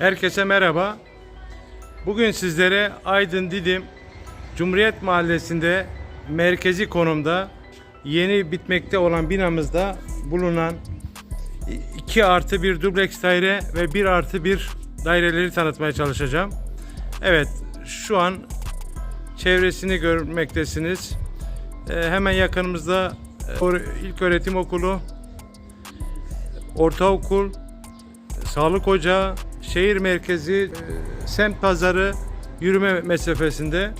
Herkese merhaba. Bugün sizlere Aydın Didim Cumhuriyet Mahallesi'nde merkezi konumda yeni bitmekte olan binamızda bulunan 2 artı 1 dubleks daire ve 1 artı 1 daireleri tanıtmaya çalışacağım. Evet şu an çevresini görmektesiniz. Ee, hemen yakınımızda e, ilk öğretim okulu, ortaokul, sağlık ocağı, şehir merkezi, e, semt pazarı yürüme mesafesinde.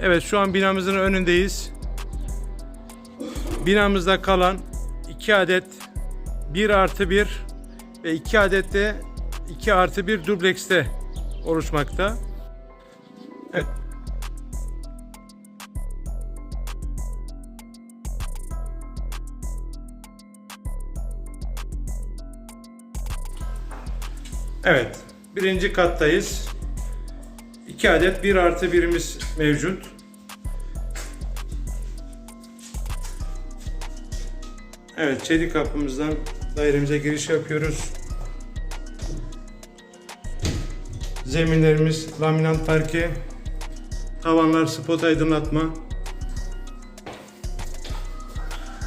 Evet şu an binamızın önündeyiz. Binamızda kalan 2 adet 1 artı 1 ve 2 adet de 2 artı 1 dublekste oluşmakta. Evet. Birinci kattayız. 2 adet 1 artı birimiz mevcut. Evet. Çelik kapımızdan dairemize giriş yapıyoruz. Zeminlerimiz laminant parke. Tavanlar spot aydınlatma.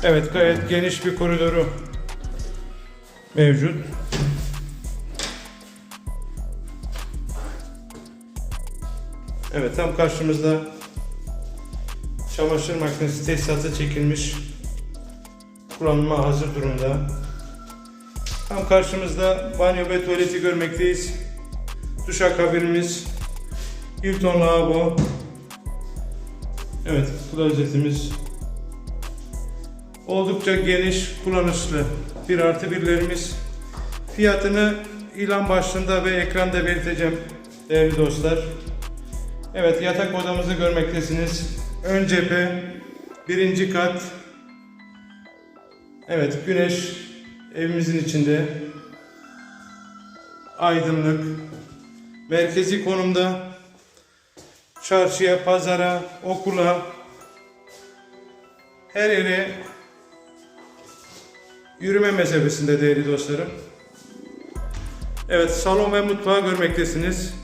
Evet gayet geniş bir koridoru mevcut. Evet tam karşımızda çamaşır makinesi tesisatı çekilmiş. Kullanıma hazır durumda. Tam karşımızda banyo ve tuvaleti görmekteyiz. Duşakabinimiz, Hilton lavabo. Evet, klozetimiz oldukça geniş, kullanışlı. Bir artı birlerimiz. Fiyatını ilan başlığında ve ekranda belirteceğim değerli dostlar. Evet, yatak odamızı görmektesiniz. Ön cephe, birinci kat. Evet, güneş evimizin içinde. Aydınlık, merkezi konumda çarşıya, pazara, okula her yere yürüme mesafesinde değerli dostlarım. Evet, salon ve mutfağı görmektesiniz.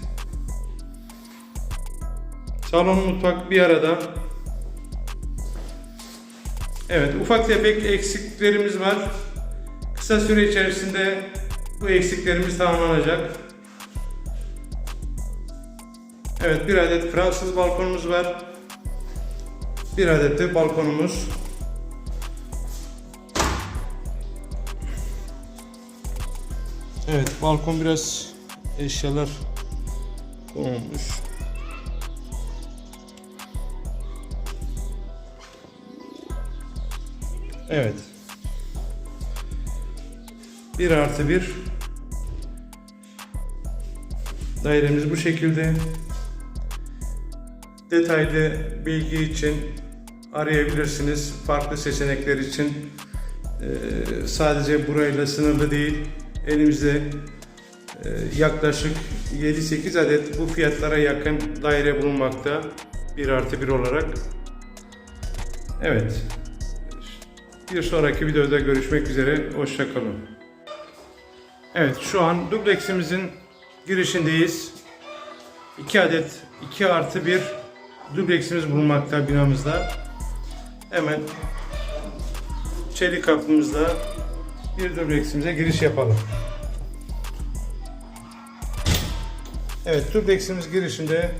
Salon mutfak bir arada. Evet, ufak tefek eksiklerimiz var. Kısa süre içerisinde bu eksiklerimiz tamamlanacak. Evet, bir adet Fransız balkonumuz var. Bir adet de balkonumuz. Evet, balkon biraz eşyalar konulmuş. Evet. 1 artı 1 dairemiz bu şekilde. Detaylı bilgi için arayabilirsiniz. Farklı seçenekler için Ee, sadece burayla sınırlı değil. Elimizde e, yaklaşık 7-8 adet bu fiyatlara yakın daire bulunmakta. 1 artı 1 olarak. Evet. Bir sonraki videoda görüşmek üzere. Hoşçakalın. Evet şu an dubleksimizin girişindeyiz. 2 adet 2 artı 1 dubleksimiz bulunmakta binamızda. Hemen çelik kapımızda bir dubleksimize giriş yapalım. Evet dubleksimiz girişinde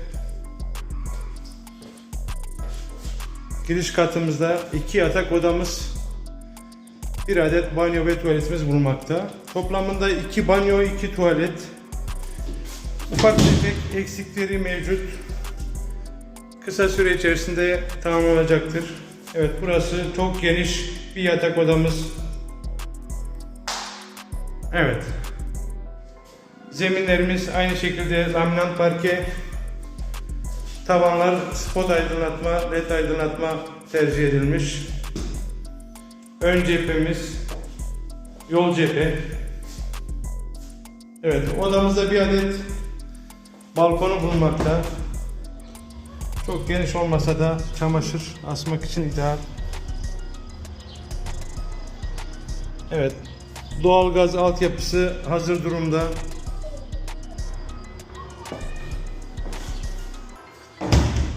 giriş katımızda iki yatak odamız bir adet banyo ve tuvaletimiz bulunmakta. Toplamında iki banyo, iki tuvalet. Ufak tefek eksikleri mevcut. Kısa süre içerisinde tamamlanacaktır. Evet burası çok geniş bir yatak odamız. Evet. Zeminlerimiz aynı şekilde laminant parke. Tavanlar spot aydınlatma, led aydınlatma tercih edilmiş. Ön cephemiz yol cephe. Evet odamızda bir adet balkonu bulunmakta. Çok geniş olmasa da çamaşır asmak için ideal. Evet doğalgaz altyapısı hazır durumda.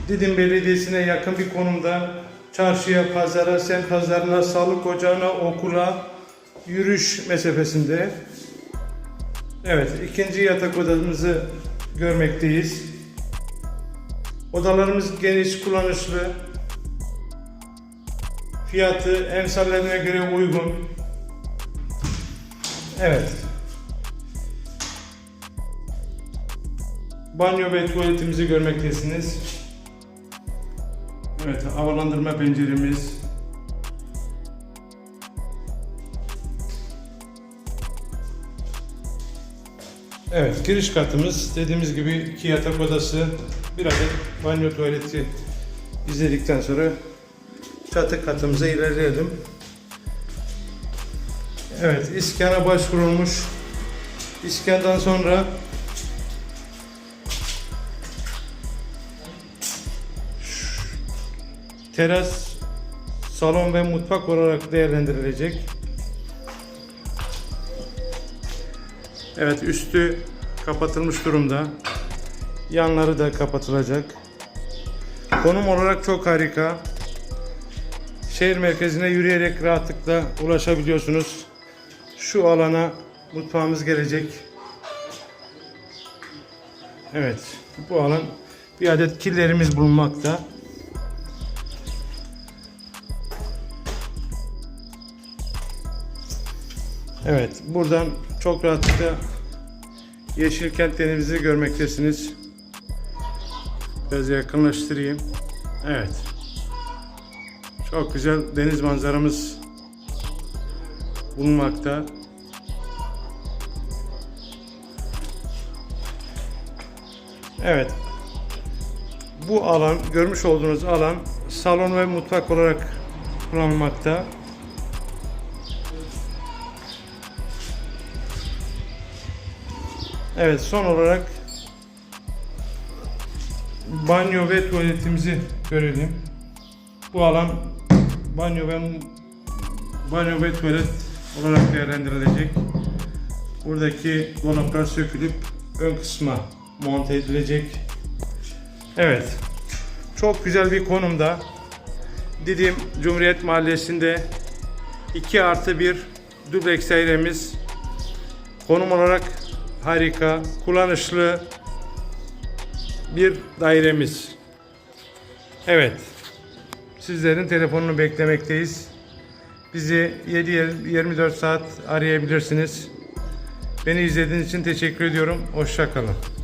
Didim Belediyesi'ne yakın bir konumda çarşıya, pazara, semt pazarına, sağlık ocağına, okula, yürüyüş mesafesinde. Evet, ikinci yatak odamızı görmekteyiz. Odalarımız geniş, kullanışlı. Fiyatı emsallerine göre uygun. Evet. Banyo ve tuvaletimizi görmektesiniz. Evet, havalandırma penceremiz. Evet, giriş katımız dediğimiz gibi iki yatak odası, bir adet banyo tuvaleti izledikten sonra çatı katımıza ilerleyelim. Evet, iskana başvurulmuş. İskandan sonra teras, salon ve mutfak olarak değerlendirilecek. Evet, üstü kapatılmış durumda. Yanları da kapatılacak. Konum olarak çok harika. Şehir merkezine yürüyerek rahatlıkla ulaşabiliyorsunuz. Şu alana mutfağımız gelecek. Evet, bu alan bir adet killerimiz bulunmakta. Evet, buradan çok rahatlıkla Yeşilkent denimizi görmektesiniz. Biraz yakınlaştırayım. Evet. Çok güzel deniz manzaramız bulunmakta. Evet. Bu alan, görmüş olduğunuz alan salon ve mutfak olarak kullanılmakta. Evet, son olarak banyo ve tuvaletimizi görelim. Bu alan banyo ve banyo ve tuvalet olarak değerlendirilecek. Buradaki dolaplar sökülüp ön kısma monte edilecek. Evet. Çok güzel bir konumda. Didim Cumhuriyet Mahallesi'nde 2 artı 1 dubleks dairemiz konum olarak harika, kullanışlı bir dairemiz. Evet. Sizlerin telefonunu beklemekteyiz. Bizi 7-24 saat arayabilirsiniz. Beni izlediğiniz için teşekkür ediyorum. Hoşça kalın.